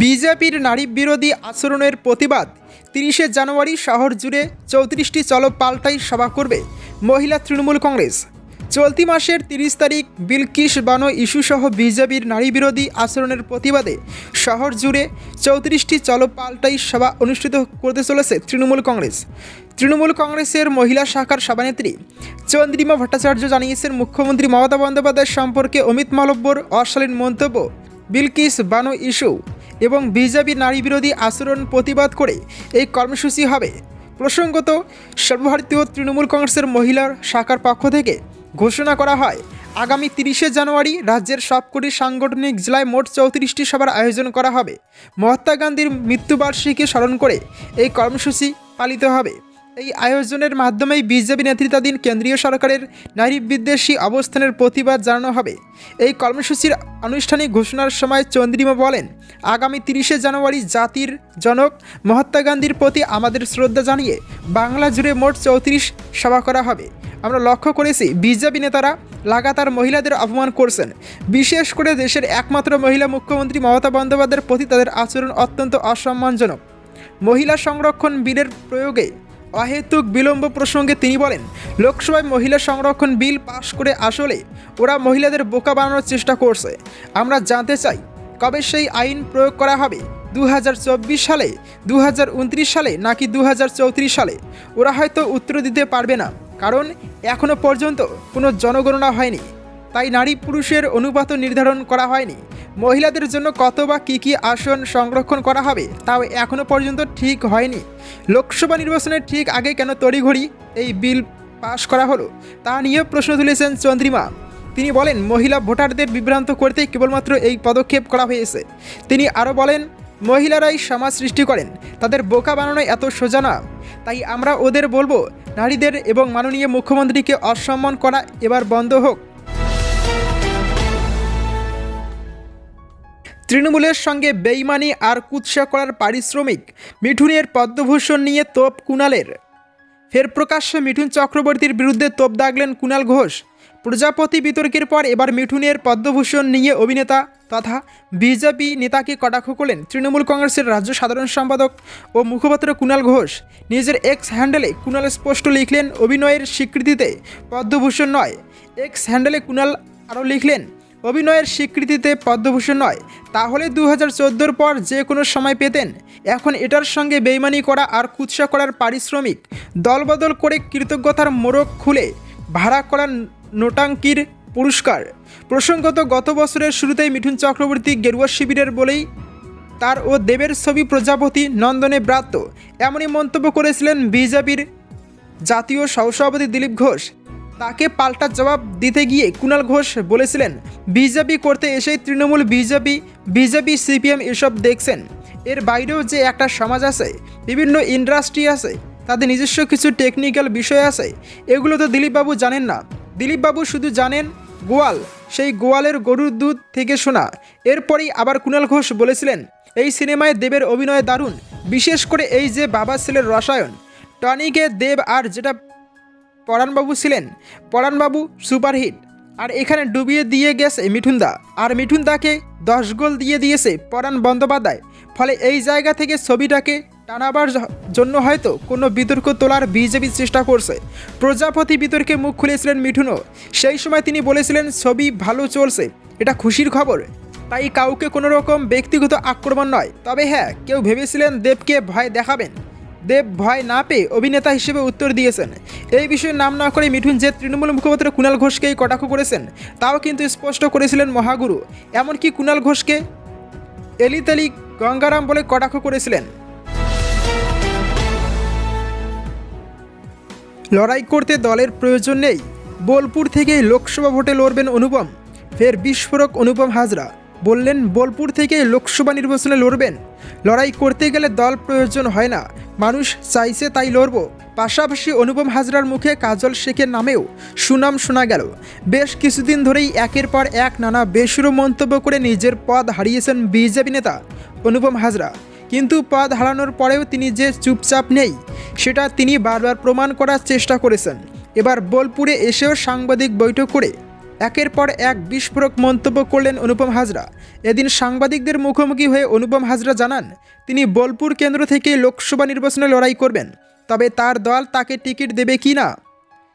বিজেপির নারী বিরোধী আচরণের প্রতিবাদ। তিরিশে জানুয়ারি শহর জুড়ে চৌত্রিশটি চলো পাল্টাই সভা করবে মহিলা তৃণমূল কংগ্রেস। চলতি মাসের তিরিশ তারিখ বিলকিস বানো ইস্যুসহ বিজেপির নারী বিরোধী আচরণের প্রতিবাদে শহর জুড়ে চৌত্রিশটি চলো পাল্টাই সভা অনুষ্ঠিত করতে চলেছে তৃণমূল কংগ্রেস। তৃণমূল কংগ্রেসের মহিলা শাখার সভানেত্রী চন্দ্রিমা ভট্টাচার্য জানিয়েছেন, মুখ্যমন্ত্রী মমতা বন্দ্যোপাধ্যায় সম্পর্কে অমিত মালব্যর অশালীন মন্তব্য বিলকিস বানো ইস্যু। এবং বিজেপি নারী বিরোধী আচরণ প্রতিবাদ করে এই কর্মসূচি হবে। প্রসঙ্গত, সর্বভারতীয় তৃণমূল কংগ্রেসের মহিলার শাখার পক্ষ থেকে ঘোষণা করা হয়, আগামী তিরিশে জানুয়ারি রাজ্যের সবকটি সাংগঠনিক জেলায় মোট চৌত্রিশটি সভার আয়োজন করা হবে। মহাত্মা গান্ধীর মৃত্যুবার্ষিকী স্মরণ করে এই কর্মসূচি পালিত হবে। এই আয়োজনের মাধ্যমেই বিজেপি নেতৃত্বাধীন কেন্দ্রীয় সরকারের নারী বিদ্বেষী অবস্থানের প্রতিবাদ জানানো হবে। এই কর্মসূচির আনুষ্ঠানিক ঘোষণার সময় চন্দ্রিমা বলেন, আগামী তিরিশে জানুয়ারি জাতির জনক মহাত্মা গান্ধীর প্রতি আমাদের শ্রদ্ধা জানিয়ে বাংলা জুড়ে মোট চৌত্রিশ সভা করা হবে। আমরা লক্ষ্য করেছি, বিজেপি নেতারা লাগাতার মহিলাদের অপমান করছেন। বিশেষ করে দেশের একমাত্র মহিলা মুখ্যমন্ত্রী মমতা বন্দ্যোপাধ্যায়ের প্রতি তাদের আচরণ অত্যন্ত অসম্মানজনক। মহিলা সংরক্ষণ বিলের প্রয়োগে অহেতুক বিলম্ব প্রসঙ্গে তিনি বলেন, লোকসভায় মহিলা সংরক্ষণ বিল পাশ করে আসলে ওরা মহিলাদের বোকা বানানোর চেষ্টা করছে। আমরা জানতে চাই, কবে সেই আইন প্রয়োগ করা হবে? দু হাজার চব্বিশ সালে দু হাজার উনত্রিশ সালে নাকি দু হাজার চৌত্রিশ সালে? ওরা হয়তো উত্তর দিতে পারবে না, কারণ এখনও পর্যন্ত কোনো জনগণনা হয়নি। তাই নারী পুরুষের অনুপাত নির্ধারণ করা হয়নি। মহিলাদের জন্য কত বা কী কী আসন সংরক্ষণ করা হবে, তাও এখনও পর্যন্ত ঠিক হয়নি। লোকসভা নির্বাচনের ঠিক আগে কেন তড়িঘড়ি এই বিল পাশ করা হলো, তা নিয়ে প্রশ্ন তুলেছেন চন্দ্রিমা। তিনি বলেন, মহিলা ভোটারদের বিভ্রান্ত করতে কেবলমাত্র এই পদক্ষেপ করা হয়েছে। তিনি আরও বলেন, মহিলারাই সমাজ সৃষ্টি করেন, তাদের বোকা বানানো এত সোজা না। তাই আমরা ওদের বলব, নারীদের এবং মাননীয় মুখ্যমন্ত্রীকে অসম্মান করা এবার বন্ধ হোক। তৃণমূলের সঙ্গে বেইমানি আর কুৎসা করার পারিশ্রমিক মিঠুনের পদ্মভূষণ নিয়ে তোপ কুণালের। ফের প্রকাশ্যে মিঠুন চক্রবর্তীর বিরুদ্ধে তোপ দাগলেন কুণাল ঘোষ। প্রজাপতি বিতর্কের পর এবার মিঠুনের পদ্মভূষণ নিয়ে অভিনেতা তথা বিজেপি নেতাকে কটাক্ষ করলেন তৃণমূল কংগ্রেসের রাজ্য সাধারণ সম্পাদক ও মুখপাত্র কুণাল ঘোষ। নিজের এক্স হ্যান্ডেলে কুণাল স্পষ্ট লিখলেন, অভিনয়ের স্বীকৃতিতে পদ্মভূষণ নয়। এক্স হ্যান্ডেলে কুণাল আরও লিখলেন অভিনয়ের স্বীকৃতিতে পদ্মভূষণ নয়। তাহলে দু হাজার পর যে কোনো সময় পেতেন। এখন এটার সঙ্গে বেইমানি করা আর কুৎসা করার পারিশ্রমিক, দলবদল করে কৃতজ্ঞতার মোড়ক খুলে ভাড়া করা নোটাঙ্কির পুরস্কার। প্রসঙ্গত গত বছরের শুরুতেই মিঠুন চক্রবর্তী গেরুয়া শিবিরের বলেই তার ও দেবের ছবি প্রজাপতি নন্দনে ব্রাত্য। এমনই মন্তব্য করেছিলেন বিজেপির জাতীয় সহসভাপতি দিলীপ ঘোষ। তাকে পাল্টা জবাব দিতে গিয়ে কুণাল ঘোষ বলেছিলেন, বিজেপি করতে এসেই তৃণমূল, বিজেপি বিজেপি, সিপিএম এসব দেখছেন। এর বাইরেও যে একটা সমাজ আছে, বিভিন্ন ইন্ডাস্ট্রি আছে, তাদের নিজস্ব কিছু টেকনিক্যাল বিষয় আছে, এগুলো তো দিলীপবাবু জানেন না। দিলীপবাবু শুধু জানেন, গোয়াল, সেই গোয়ালের গরুর দুধ থেকে শোনা। এরপরেই আবার কুণাল ঘোষ বলেছিলেন, এই সিনেমায় দেবের অভিনয় দারুণ, বিশেষ করে এই যে বাবা ছেলের রসায়ন। টনিকে দেব আর যেটা পরাণবাবু ছিলেন। পরাণবাবু সুপারহিট। আর এখানে ডুবিয়ে দিয়ে গেছে মিঠুনদা। আর মিঠুনদাকে দশ গোল দিয়ে দিয়েছে পরাণ বন্দ্যোপাধ্যায়। ফলে এই জায়গা থেকে ছবিটাকে টানাবার জন্য হয়তো কোনো বিতর্ক তোলার বিজেপি চেষ্টা করছে। প্রজাপতি বিতর্কে মুখ খুলেছিলেন মিঠুনও। সেই সময় তিনি বলেছিলেন, ছবি ভালো চলছে। এটা খুশির খবর। তাই কাউকে কোনো রকম ব্যক্তিগত আক্রমণ নয়। তবে হ্যাঁ কেউ ভেবেছিলেন দেবকে ভয় দেখাবেন। দেব ভয় না পেয়ে অভিনেতা হিসেবে উত্তর দিয়েছেন। এই বিষয়ে নাম না করে মিঠুন যে তৃণমূল মুখপাত্র কুণাল ঘোষকেই কটাক্ষ করেছেন। তাও কিন্তু স্পষ্ট করেছিলেন মহাগুরু। এমনকি কুণাল ঘোষকে এলিতেলি গঙ্গারাম বলে কটাক্ষ করেছিলেন? লড়াই করতে দলের প্রয়োজন নেই। বোলপুর থেকে লোকসভা ভোটে লড়বেন অনুপম। ফের বিস্ফোরক অনুপম হাজরা। বললেন, বোলপুর থেকে লোকসভা নির্বাচনে লড়বেন। লড়াই করতে গেলে দল প্রয়োজন হয় না। মানুষ চাইছে তাই লড়ব। পাশাপাশি অনুপম হাজরার মুখে কাজল শেখের নামেও সুনাম শোনা গেল। বেশ কিছুদিন ধরেই একের পর এক নানা বেসুরো মন্তব্য করে নিজের পদ হারিয়েছেন বিজেপি নেতা অনুপম হাজরা। কিন্তু পদ হারানোর পরেও তিনি যে চুপচাপ নেই, সেটা তিনি বারবার প্রমাণ করার চেষ্টা করেছেন। এবার বোলপুরে এসেও সাংবাদিক বৈঠক করে একের পর এক বিস্ফোরক মন্তব্য করলেন অনুপম হাজরা। এদিন সাংবাদিকদের মুখোমুখি হয়ে অনুপম হাজরা জানান, তিনি বোলপুর কেন্দ্র থেকে লোকসভা নির্বাচনে লড়াই করবেন, তবে তার দল তাকে টিকিট দেবে কি না,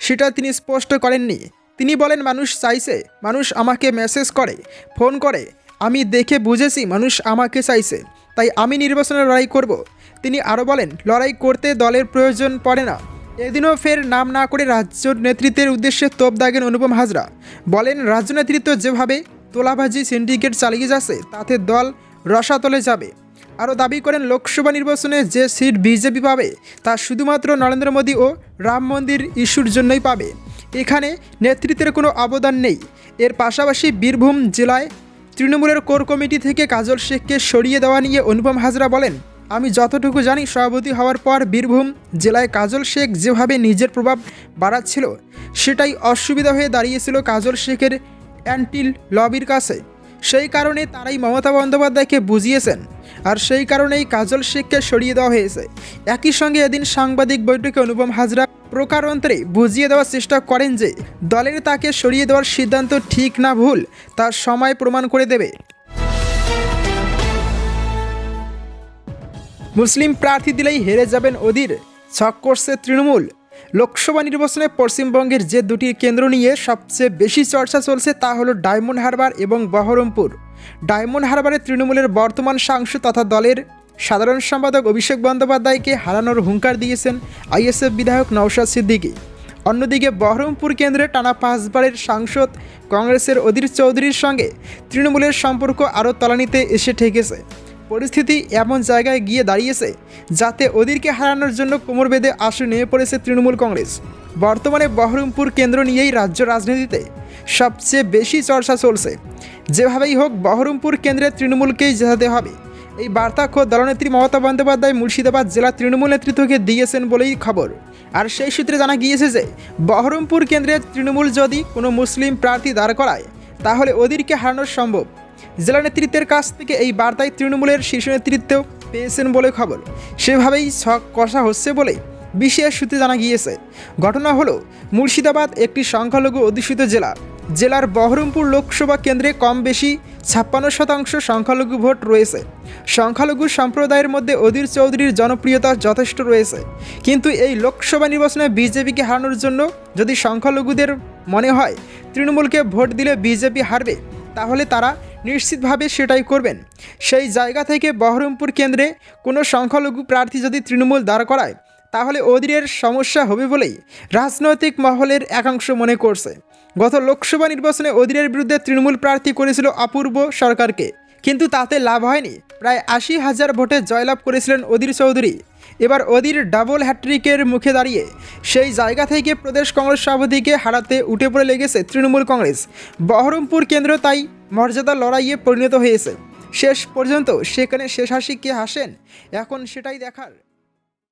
সেটা তিনি স্পষ্ট করেননি। তিনি বলেন, মানুষ চাইছে, মানুষ আমাকে মেসেজ করে, ফোন করে। আমি দেখে বুঝেছি, মানুষ আমাকে চাইছে, তাই আমি নির্বাচনে লড়াই করব। তিনি আরও বলেন, লড়াই করতে দলের প্রয়োজন পড়ে না। এদিনও ফের নাম না করে রাজ্য নেতৃত্বের উদ্দেশ্যে তোপ দাগেন অনুপম হাজরা। বলেন, রাজ্য নেতৃত্ব যেভাবে তোলাবাজি সিন্ডিকেট চালিয়ে যাচ্ছে, তাতে দল রসাতলে যাবে। আরও দাবি করেন, লোকসভা নির্বাচনে যে সিট বিজেপি পাবে, তা শুধুমাত্র নরেন্দ্র মোদী ও রাম মন্দির ইস্যুর জন্যই পাবে। এখানে নেতৃত্বের কোনো অবদান নেই। এর পাশাপাশি বীরভূম জেলায় তৃণমূলের কোর কমিটি থেকে কাজল শেখকে সরিয়ে দেওয়া নিয়ে অনুপম হাজরা বলেন আমি যতটুকু জানি, সভাপতি হওয়ার পর বীরভূম জেলায় কাজল শেখ যেভাবে নিজের প্রভাব বাড়াচ্ছিল, সেটাই অসুবিধা হয়ে দাঁড়িয়েছিল কাজল শেখের অ্যান্টিল লবির কাছে। সেই কারণে তারাই মমতা বন্দ্যোপাধ্যায়কে বুঝিয়েছেন, আর সেই কারণেই কাজল শেখকে সরিয়ে দেওয়া হয়েছে। একই সঙ্গে এদিন সাংবাদিক বৈঠকে অনুপম হাজরা প্রকারান্তরে বুঝিয়ে দেওয়ার চেষ্টা করেন যে, দলের তাকে সরিয়ে দেওয়ার সিদ্ধান্ত ঠিক না ভুল তার সময় প্রমাণ করে দেবে। মুসলিম প্রার্থী দিলেই হেরে যাবেন অধীর। ছক করছে তৃণমূল। লোকসভা নির্বাচনে পশ্চিমবঙ্গের যে দুটি কেন্দ্র নিয়ে সবচেয়ে বেশি চর্চা চলছে তা হলো ডায়মন্ড হারবার এবং বহরমপুর। ডায়মন্ড হারবারে তৃণমূলের বর্তমান সাংসদ তথা দলের সাধারণ সম্পাদক অভিষেক বন্দ্যোপাধ্যায়কে হারানোর হুঙ্কার দিয়েছেন আইএসএফ বিধায়ক নওশাদ সিদ্দিকী। অন্যদিকে বহরমপুর কেন্দ্রে টানা পাঁচবারের সাংসদ কংগ্রেসের অধীর চৌধুরীর সঙ্গে তৃণমূলের সম্পর্ক আরও তলানিতে এসে ঠেকেছে। পরিস্থিতি এমন জায়গায় গিয়ে দাঁড়িয়েছে যাতে ওদেরকে হারানোর জন্য কোমর বেঁধে আসু নেমে পড়েছে তৃণমূল কংগ্রেস। বর্তমানে বহরমপুর কেন্দ্র নিয়েই রাজ্য রাজনীতিতে সবচেয়ে বেশি চর্চা চলছে। যেভাবেই হোক, বহরমপুর কেন্দ্রে তৃণমূলকেই জেতাতে হবে। এই বার্তা খোদ দলনেত্রী মমতা বন্দ্যোপাধ্যায় মুর্শিদাবাদ জেলা তৃণমূল নেতৃত্বকে দিয়েছেন বলেই খবর। আর সেই সূত্রে জানা গিয়েছে যে, বহরমপুর কেন্দ্রে তৃণমূল যদি কোনো মুসলিম প্রার্থী দাঁড় করায়, তাহলে ওদেরকে হারানো সম্ভব। জেলা নেতৃত্বের কাছ থেকে এই বার্তায় তৃণমূলের শীর্ষ নেতৃত্ব পেয়েছেন বলে খবর। সেভাবেই ছক কষা হচ্ছে বলে বিশেষ সূত্রে জানা গিয়েছে। ঘটনা হলো, মুর্শিদাবাদ একটি সংখ্যালঘু অধ্যুষিত জেলা। জেলার বহরমপুর লোকসভা কেন্দ্রে কম বেশি ছাপ্পান্ন শতাংশ সংখ্যালঘু ভোট রয়েছে। সংখ্যালঘু সম্প্রদায়ের মধ্যে অধীর চৌধুরীর জনপ্রিয়তা যথেষ্ট রয়েছে। কিন্তু এই লোকসভা নির্বাচনে বিজেপিকে হারানোর জন্য যদি সংখ্যালঘুদের মনে হয়, তৃণমূলকে ভোট দিলে বিজেপি হারবে। তাহলে তারা নিশ্চিতভাবে সেটাই করবেন। সেই জায়গা থেকে বহরমপুর কেন্দ্রে কোনো সংখ্যালঘু প্রার্থী যদি তৃণমূল দাঁড় করায়, তাহলে ওদিরের সমস্যা হবে বলেই রাজনৈতিক মহলের একাংশ মনে করছে। গত লোকসভা নির্বাচনে ওদিরের বিরুদ্ধে তৃণমূল প্রার্থী করেছিল অপূর্ব সরকারকে। কিন্তু তাতে লাভ হয়নি। প্রায় আশি হাজার ভোটে জয়লাভ করেছিলেন অধীর চৌধুরী। এবার অধীর ডাবল হ্যাট্রিকের মুখে দাঁড়িয়ে সেই জায়গা থেকে প্রদেশ কংগ্রেস সভাপতিকে হারাতে উঠে পড়ে লেগেছে তৃণমূল কংগ্রেস। বহরমপুর কেন্দ্র তাই মর্যাদা লড়াইয়ে পরিণত হয়েছে। শেষ পর্যন্ত সেখানে শেষ হাসি কে হাসেন। এখন সেটাই দেখার।